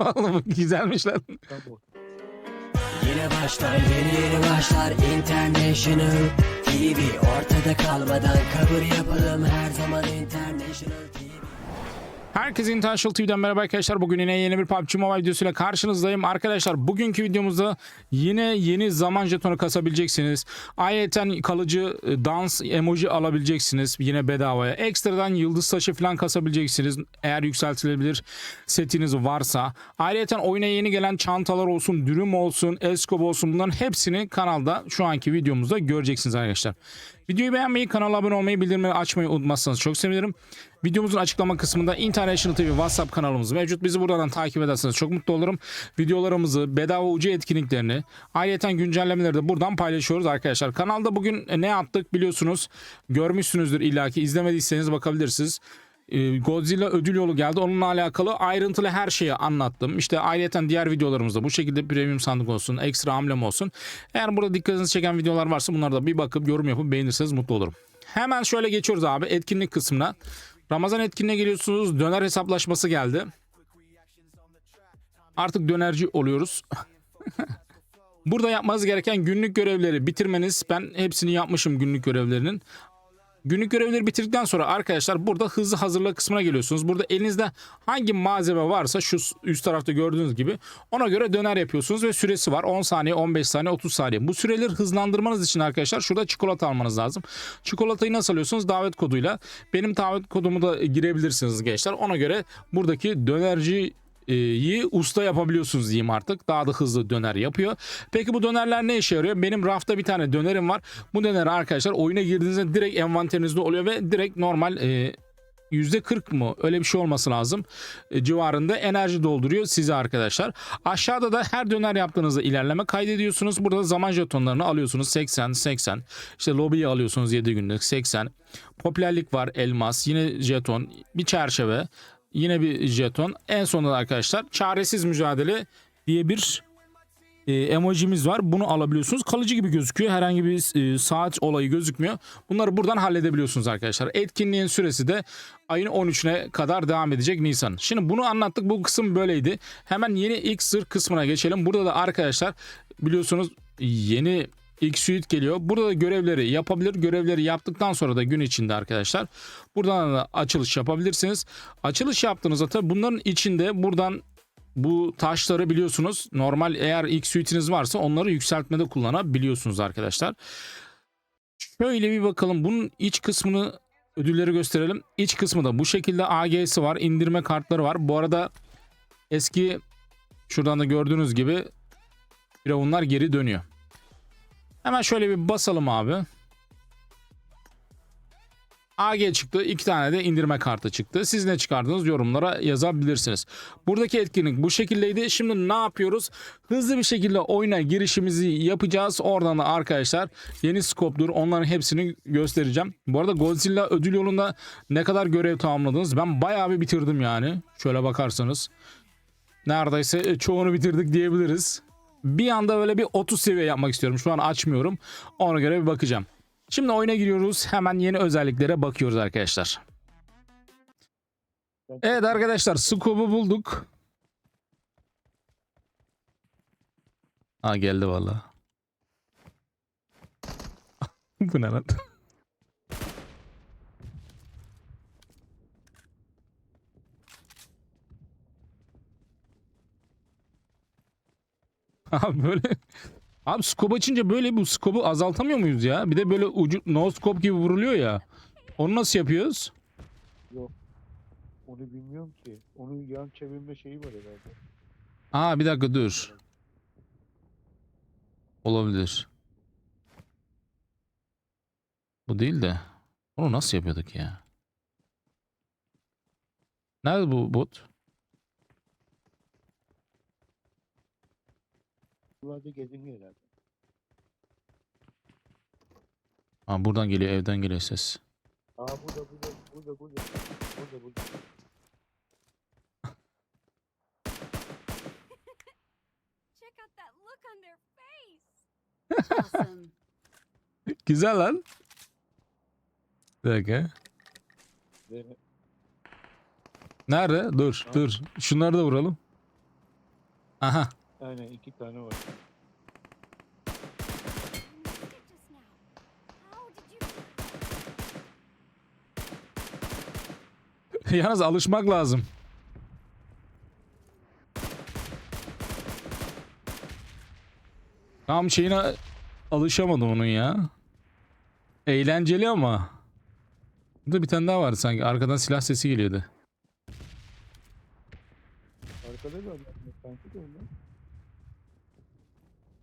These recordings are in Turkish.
Oğlum güzelmiş lan. Yeni başlar yeni yeni başlar. International TV Ortada kalmadan kabul yapalım. Her zaman International TV Herkese International TV'den merhaba arkadaşlar. Bugün yine yeni bir PUBG Mobile videosuyla karşınızdayım. Arkadaşlar bugünkü videomuzda yine yeni zaman jetonu kasabileceksiniz. Ayrıca kalıcı e, dans emoji alabileceksiniz yine bedavaya. Ekstradan yıldız taşı falan kasabileceksiniz eğer yükseltilebilir setiniz varsa. Ayrıca oyuna yeni gelen çantalar olsun, dürüm olsun, eskop olsun bunların hepsini kanalda şu anki videomuzda göreceksiniz arkadaşlar. Videoyu beğenmeyi, kanala abone olmayı, bildirimleri açmayı unutmazsanız çok sevinirim. Videomuzun açıklama kısmında International TV WhatsApp kanalımız mevcut. Bizi buradan takip ederseniz çok mutlu olurum. Videolarımızı, bedava ucu etkinliklerini, ayrıca güncellemeleri de buradan paylaşıyoruz arkadaşlar. Kanalda bugün ne yaptık biliyorsunuz. Görmüşsünüzdür illaki. İzlemediyseniz bakabilirsiniz. Ee, Godzilla ödül yolu geldi. Onunla alakalı ayrıntılı her şeyi anlattım. İşte ayrıca diğer videolarımızda bu şekilde premium sandık olsun, ekstra hamlem olsun. Eğer burada dikkatinizi çeken videolar varsa bunlara da bir bakıp yorum yapıp beğenirseniz mutlu olurum. Hemen şöyle geçiyoruz abi etkinlik kısmına. Ramazan etkinliğe geliyorsunuz. Döner hesaplaşması geldi. Artık dönerci oluyoruz. Burada yapmanız gereken günlük görevleri bitirmeniz. Ben hepsini yapmışım günlük görevlerinin. Günlük görevleri bitirdikten sonra arkadaşlar burada hızlı hazırla kısmına geliyorsunuz. Burada elinizde hangi malzeme varsa şu üst tarafta gördüğünüz gibi ona göre döner yapıyorsunuz ve süresi var. 10 saniye, 15 saniye, 30 saniye. Bu süreleri hızlandırmanız için arkadaşlar şurada çikolata almanız lazım. Çikolatayı nasıl alıyorsunuz? Davet koduyla. Benim davet kodumu da girebilirsiniz gençler. Ona göre buradaki dönerci iyi usta yapabiliyorsunuz diyeyim artık. Daha da hızlı döner yapıyor. Peki bu dönerler ne işe yarıyor? Benim rafta bir tane dönerim var. Bu döner arkadaşlar oyuna girdiğinizde direkt envanterinizde oluyor ve direkt normal e, %40 mı öyle bir şey olması lazım e, civarında enerji dolduruyor size arkadaşlar. Aşağıda da her döner yaptığınızda ilerleme kaydediyorsunuz. Burada zaman jetonlarını alıyorsunuz 80 80 işte lobiyi alıyorsunuz 7 günlük 80 popülerlik var elmas yine jeton bir çerçeve yine bir jeton en sonunda arkadaşlar çaresiz mücadele diye bir e, emojimiz var. Bunu alabiliyorsunuz. Kalıcı gibi gözüküyor. Herhangi bir e, saat olayı gözükmüyor. Bunları buradan halledebiliyorsunuz arkadaşlar. Etkinliğin süresi de ayın 13'üne kadar devam edecek Nisan. Şimdi bunu anlattık. Bu kısım böyleydi. Hemen yeni ilk sır kısmına geçelim. Burada da arkadaşlar biliyorsunuz yeni ilk suite geliyor. Burada da görevleri yapabilir. Görevleri yaptıktan sonra da gün içinde arkadaşlar buradan da açılış yapabilirsiniz. Açılış yaptığınızda tabii bunların içinde buradan bu taşları biliyorsunuz normal eğer ilk suite'iniz varsa onları yükseltmede kullanabiliyorsunuz arkadaşlar. Şöyle bir bakalım bunun iç kısmını ödülleri gösterelim. İç kısmı da bu şekilde AG'si var indirme kartları var. Bu arada eski şuradan da gördüğünüz gibi firavunlar geri dönüyor. Hemen şöyle bir basalım abi. AG çıktı. iki tane de indirme kartı çıktı. Siz ne çıkardınız yorumlara yazabilirsiniz. Buradaki etkinlik bu şekildeydi. Şimdi ne yapıyoruz? Hızlı bir şekilde oyuna girişimizi yapacağız. Oradan da arkadaşlar yeni skopdur. Onların hepsini göstereceğim. Bu arada Godzilla ödül yolunda ne kadar görev tamamladınız? Ben bayağı bir bitirdim yani. Şöyle bakarsanız. Neredeyse çoğunu bitirdik diyebiliriz. Bir anda böyle bir 30 seviye yapmak istiyorum. Şu an açmıyorum. Ona göre bir bakacağım. Şimdi oyuna giriyoruz. Hemen yeni özelliklere bakıyoruz arkadaşlar. Evet arkadaşlar scope'u bulduk. Ha geldi valla. Bu ne lan? Abi böyle Abi scope açınca böyle bu scope'u azaltamıyor muyuz ya? Bir de böyle ucu no scope gibi vuruluyor ya. Onu nasıl yapıyoruz? Yok. Onu bilmiyorum ki. Onun yan çevirme şeyi var herhalde. Aa bir dakika dur. Olabilir. Bu değil de. Onu nasıl yapıyorduk ya? Nerede bu bot? Buralarda geziniyor herhalde. Aa, buradan geliyor evden geliyor ses. Aa burada burada burada burada. Burada burada. Check out that look on their face. Awesome. Güzel lan. Bir dakika. Ve Nerede? Dur dur. Şunları da vuralım. Aha. Aynen iki tane var. Yalnız alışmak lazım. Tam şeyine alışamadım onun ya. Eğlenceli ama. Burada bir tane daha vardı sanki. Arkadan silah sesi geliyordu. Arkada da. Sanki de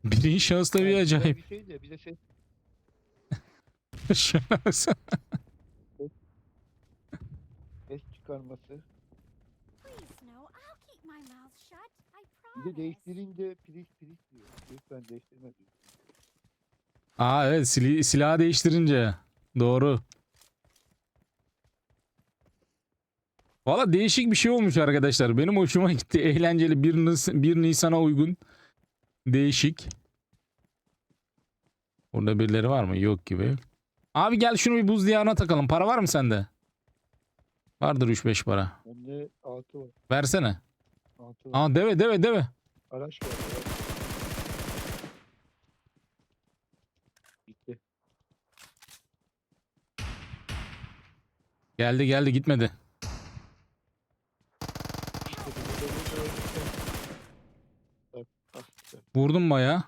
onlar. Birinci şahısta bir acayip. Bir şey de bir de Şuna baksana. ses çıkarması. Bir de promise. değiştirince priz priz diyor. Lütfen değiştirme diyor. Aa evet sili- silahı değiştirince. Doğru. Valla değişik bir şey olmuş arkadaşlar. Benim hoşuma gitti. Eğlenceli. 1, Nis- 1 Nisan'a uygun. Değişik. Burada birileri var mı? Yok gibi. Abi gel şunu bir buz diyarına takalım. Para var mı sende? Vardır 3-5 para. Bende altı var. Versene. Altı var. Aa deve deve deve. Araç var. Gitti. Geldi geldi gitmedi. Gitti. Bir de bunu öldürsen. Bak, ah, güzel. Vurdum baya.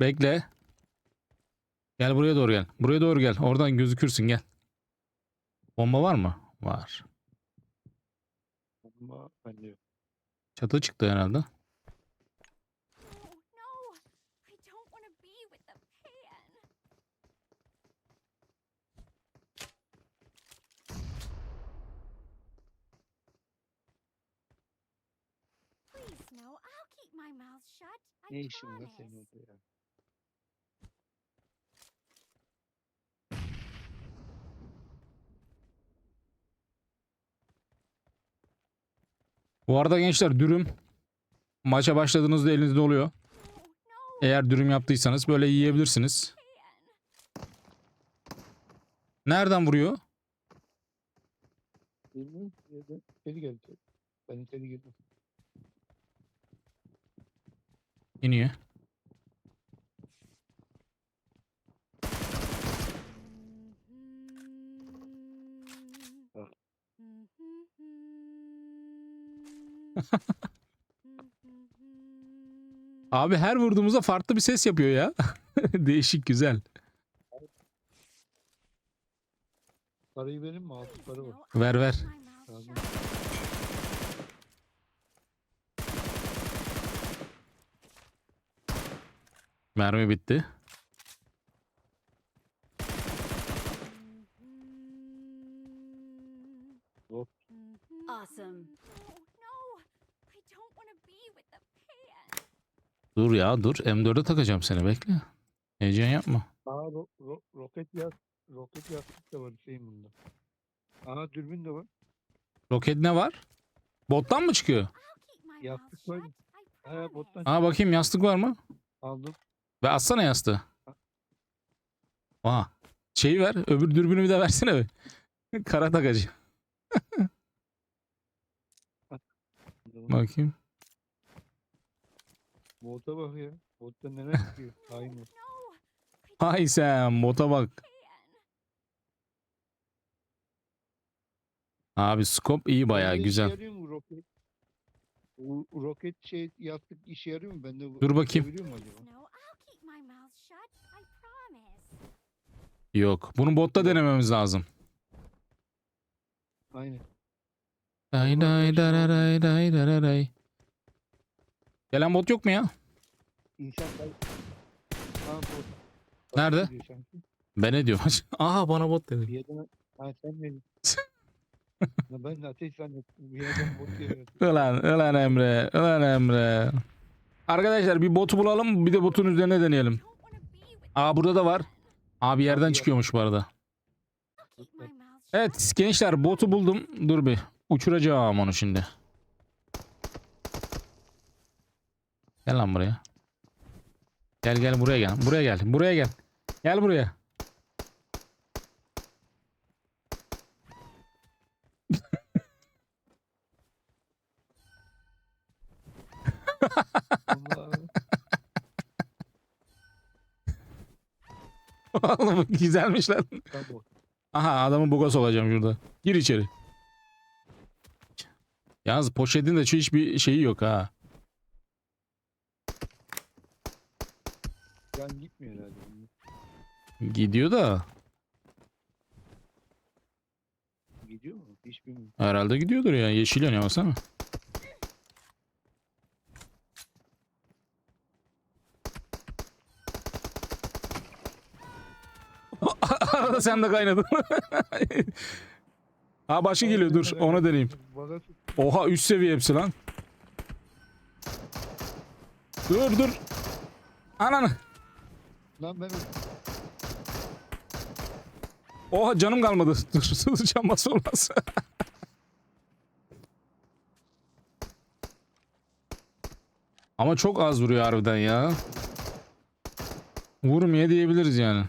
Bekle. Gel buraya doğru gel. Buraya doğru gel. Oradan gözükürsün gel. Bomba var mı? Var. Ama bende yok. Çatı çıktı herhalde. Keep my mouth shut. I Ne işin var promise. senin orada ya? Bu arada gençler dürüm maça başladığınızda elinizde oluyor. Eğer dürüm yaptıysanız böyle yiyebilirsiniz. Nereden vuruyor? Bilmiyorum. İçeri geldi. Ben içeri girdim. İniyor. Abi her vurduğumuzda farklı bir ses yapıyor ya. Değişik güzel. Parayı verin mi? Altı para var. Ver ver. keep my mouth Tamam. shut. Mermi bitti. Awesome. Dur ya dur. M4'e takacağım seni bekle. Heyecan yapma. Aa ro ro roket yaz roket yastık da var şeyin bunda. Aa dürbün de var. Roket ne var? Bottan mı çıkıyor? Yastık var. promise. bottan Aa bakayım yastık var mı? aldım. Ve atsana yastığı. Aa. Şeyi ver. Öbür dürbünü bir de versene be. Kara takacı. Bakayım. Bota bak ya. Botta neler çıkıyor. No, Hay sen bota bak. Abi scope iyi bayağı Bende işe güzel. yarıyor mu roket? Şey yastık işe yarıyor mu? Bende Dur bakayım. Biliyor mu acaba? Yok. Bunu botta denememiz lazım. Aynen. Day day day day day day day. Gelen bot yok mu ya? Kay... Ha, bot. Nerede? Ben ne diyorum? Aha bana bot dedi. Bir yerden... Ha sen mi? Ya ben de ateş zannettim. Bir yerden bot geliyor. Ulan, ulan Emre, ulan Emre. Arkadaşlar bir botu bulalım bir de botun üzerine deneyelim. Aa burada da var. Abi yerden çıkıyormuş bu arada. Evet gençler botu buldum. Dur bir. Uçuracağım onu şimdi. Gel lan buraya. Gel gel buraya gel. Buraya gel. Buraya gel. Gel buraya. Oğlum güzelmiş lan. Aha adamı buga sokacağım şurada. Gir içeri. Yalnız poşetin de şu hiçbir şeyi yok ha. Can gitmiyor herhalde. Gidiyor da. Gidiyor mu? Hiç bilmiyorum. Herhalde gidiyordur ya. Yeşil yanıyor baksana. Arada sen de kaynadın. ha başı geliyor dur onu deneyeyim. Oha üst seviye hepsi lan. Dur dur. Ananı. Lan ben Oha canım kalmadı. Dur can bas olmaz. Ama çok az vuruyor harbiden ya. Vurmaya diyebiliriz yani.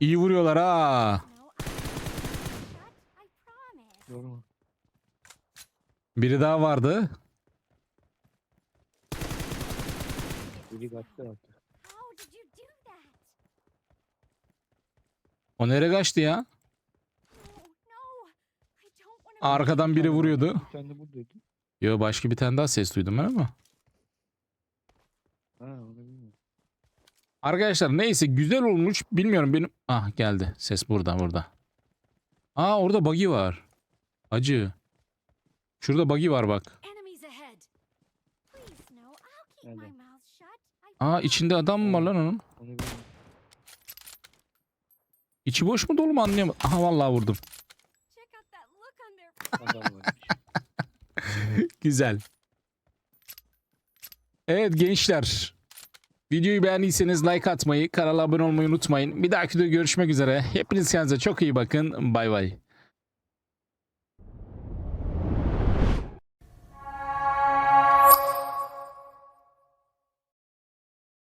İyi vuruyorlar ha. Doğru mu? Biri daha vardı. Biri kaçtı artık. O nereye kaçtı ya? Arkadan biri vuruyordu. Sen de buradaydı. Yo başka bir tane daha ses duydum ben ama. Ha. Arkadaşlar neyse güzel olmuş. Bilmiyorum benim. Ah geldi. Ses burada burada. Aa orada buggy var. Acı. Şurada buggy var bak. Nerede? Aa içinde adam mı var lan onun? İçi boş mu dolu mu anlayamadım. Aha vallahi vurdum. Adam. Güzel. Evet gençler. Videoyu beğendiyseniz like atmayı, kanala abone olmayı unutmayın. Bir dahaki videoda görüşmek üzere. Hepiniz kendinize çok iyi bakın. Bay bay.